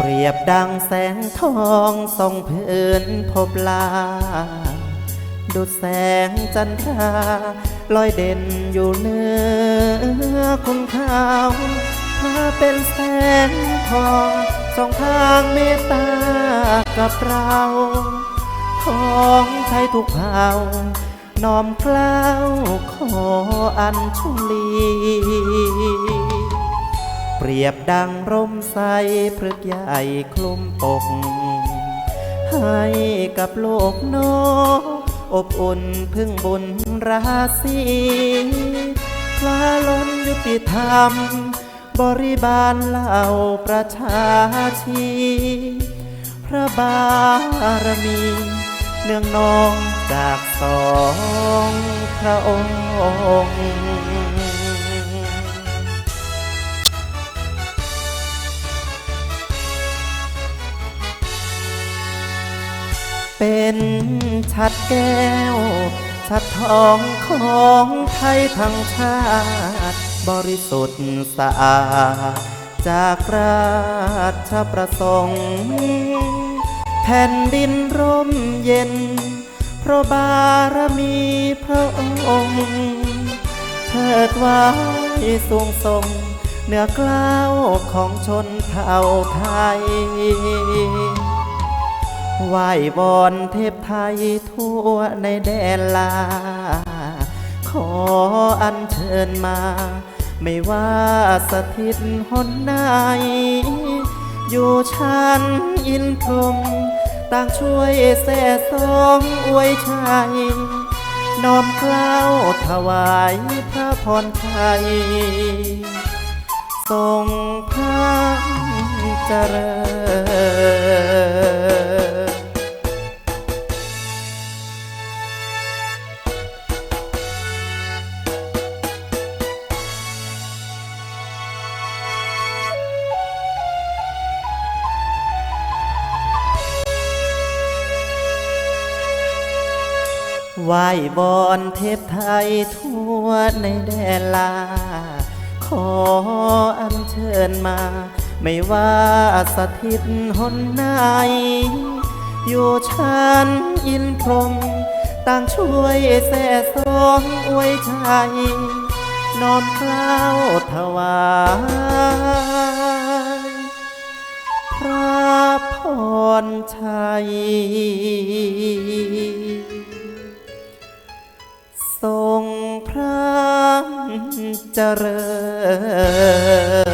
เปรียบดังแสงทองส่องพื้นพบลา ดุดแสงจันทราลอยเด่นอยู่เหนือคุณข้าวถ้าเป็นแสงทองส่องทางเมตตากับเราของไทยทุกเผ่าน้อมกล้าวขออัญชุลี เปรียบดังร่มใสพฤกษ์ใหญ่คลุมปก ให้กับโลกโนกอบอุ่นพึ่งบุญราศีคลาล้นยุติธรรม บริบาลเหล่าประชาชี พระบารมี เนื่องนองจากสองพระองค์ เป็นชัดแก้ว ชัดทองของไทยทั้งชาติ บริสุทธิ์สะอาดจากราชประสงค์ แผ่นดินร่มเย็น เพราะบารมีพระองค์เถิดไว้สูงส่งเหนือกล้าวของชนเผ่าไทย ไหวบอนเทพไทยทั่วในแดนลา ขออัญเชิญมา ไม่ว่าสถิตหนไหนอยู่ชั้นอินพรหมต่างช่วยแส่สองอวยชัยน้อมเกล้าวถวายพระพรไทย ทรงพระเจริญ ไหวบอนเทพไทยทั่วในแดนลา ขออัญเชิญมา ไม่ว่าสถิตหนไหนอยู่ชั้นอินพรมต่างช่วยแส่สองอวยชัยน้อมเกล้าวถวายพระพรชัย เจริญ